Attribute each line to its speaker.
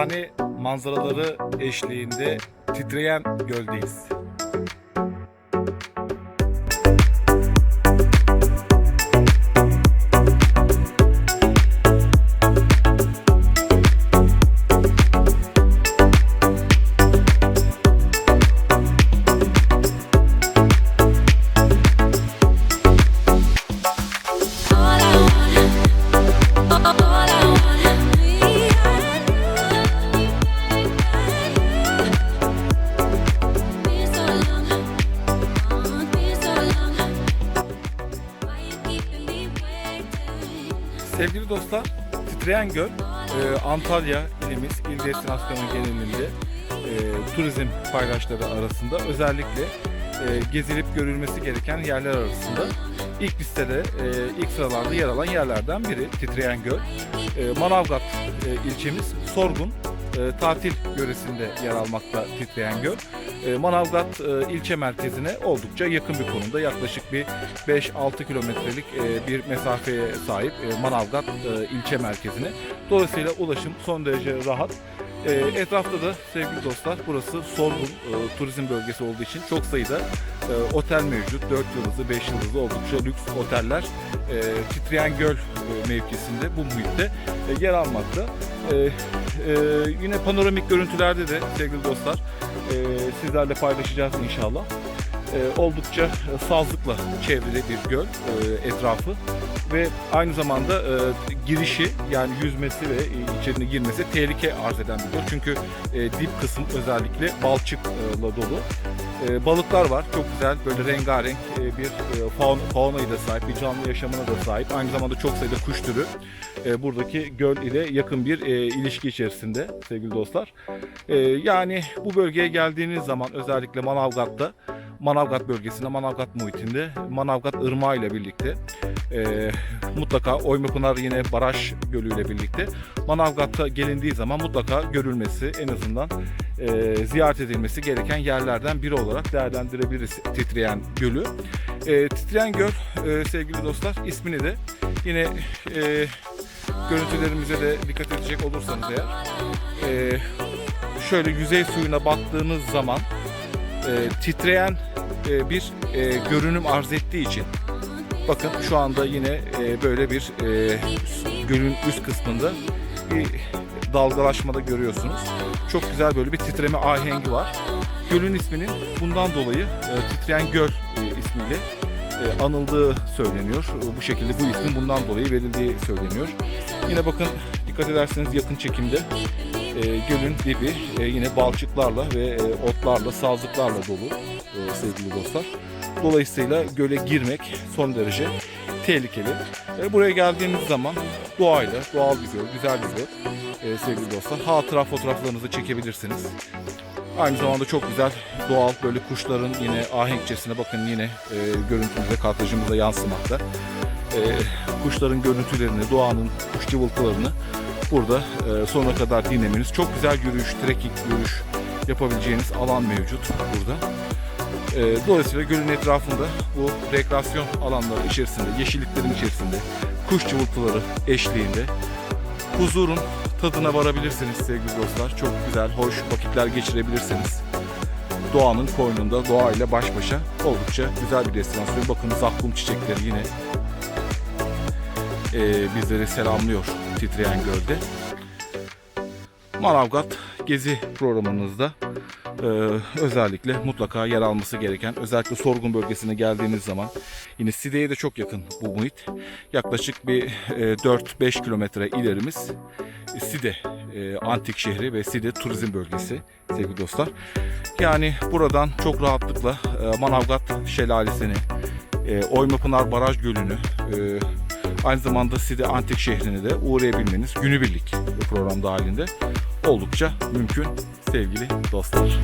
Speaker 1: Efsane manzaraları eşliğinde titreyen göldeyiz. Sevgili dostlar, Titreyen Göl, e, Antalya ilimiz, il destinasyonu genelinde e, turizm paydaşları arasında özellikle e, gezilip görülmesi gereken yerler arasında ilk listede, e, ilk sıralarda yer alan yerlerden biri Titreyen Göl. E, Manavgat e, ilçemiz Sorgun e, tatil yöresinde yer almakta Titreyen Göl. E, Manavgat e, ilçe merkezine oldukça yakın bir konumda. Yaklaşık bir 5-6 kilometrelik e, bir mesafeye sahip e, Manavgat ilçe merkezine. Dolayısıyla ulaşım son derece rahat. Etrafta da sevgili dostlar burası Sorgun turizm bölgesi olduğu için çok sayıda otel mevcut. 4 yıldızlı, 5 yıldızlı oldukça lüks oteller e, Titreyen Göl e, mevkisinde bu muhitte e, yer almakta. Yine panoramik görüntülerde de sevgili dostlar sizlerle paylaşacağız inşallah. E, oldukça e, sazlıkla çevrili bir göl e, etrafı ve aynı zamanda e, girişi yani yüzmesi ve içerine girmesi tehlike arz eden bir göl. Çünkü e, dip kısım özellikle balçıkla dolu. E, balıklar var. Çok güzel böyle rengarenk e, bir e, faun, faunayı da sahip, bir canlı yaşamına da sahip. Aynı zamanda çok sayıda kuş türü e, buradaki göl ile yakın bir e, ilişki içerisinde sevgili dostlar. E, yani bu bölgeye geldiğiniz zaman özellikle Manavgat'ta Manavgat bölgesinde, Manavgat muhitinde, Manavgat Irmağı ile birlikte e, mutlaka Oymapınar yine Baraj Gölü ile birlikte Manavgat'a gelindiği zaman mutlaka görülmesi en azından e, ziyaret edilmesi gereken yerlerden biri olarak değerlendirebiliriz Titreyen Gölü. E, Titreyen Göl e, sevgili dostlar ismini de yine e, görüntülerimize de dikkat edecek olursanız eğer e, şöyle yüzey suyuna baktığınız zaman e, titreyen e, bir e, görünüm arz ettiği için bakın şu anda yine e, böyle bir e, gölün üst kısmında bir dalgalaşmada görüyorsunuz. Çok güzel böyle bir titreme ahengi var. Gölün isminin bundan dolayı e, titreyen göl e, ismiyle e, anıldığı söyleniyor. Bu şekilde bu ismin bundan dolayı verildiği söyleniyor. Yine bakın dikkat ederseniz yakın çekimde e, gölün dibi e, yine balçıklarla ve e, otlarla, sazlıklarla dolu e, sevgili dostlar. Dolayısıyla göle girmek son derece tehlikeli. E, buraya geldiğiniz zaman doğayla, doğal bir göl, güzel bir göl e, sevgili dostlar. Hatıra fotoğraflarınızı çekebilirsiniz. Aynı zamanda çok güzel doğal böyle kuşların yine ahenkçesine bakın yine e, görüntümüzde kartajımıza yansımakta. E, kuşların görüntülerini, doğanın kuş cıvıltılarını burada e, sonuna kadar dinlemeniz. Çok güzel yürüyüş, trekking yürüyüş yapabileceğiniz alan mevcut burada. E, dolayısıyla gölün etrafında bu rekreasyon alanları içerisinde, yeşilliklerin içerisinde, kuş cıvıltıları eşliğinde huzurun tadına varabilirsiniz sevgili dostlar. Çok güzel, hoş vakitler geçirebilirsiniz. Doğanın koynunda, doğayla baş başa oldukça güzel bir destinasyon. Bakın zakkum çiçekleri yine e, bizleri selamlıyor titreyen gölde. Manavgat gezi programınızda e, özellikle mutlaka yer alması gereken özellikle Sorgun bölgesine geldiğiniz zaman yine Side'ye de çok yakın bu muhit. Yaklaşık bir e, 4-5 kilometre ilerimiz Side e, antik şehri ve Side turizm bölgesi sevgili dostlar. Yani buradan çok rahatlıkla e, Manavgat şelalesini, e, Oymapınar Baraj Gölü'nü, e, Aynı zamanda Side Antik şehrine de uğrayabilmeniz günübirlik bu programda halinde oldukça mümkün sevgili dostlar.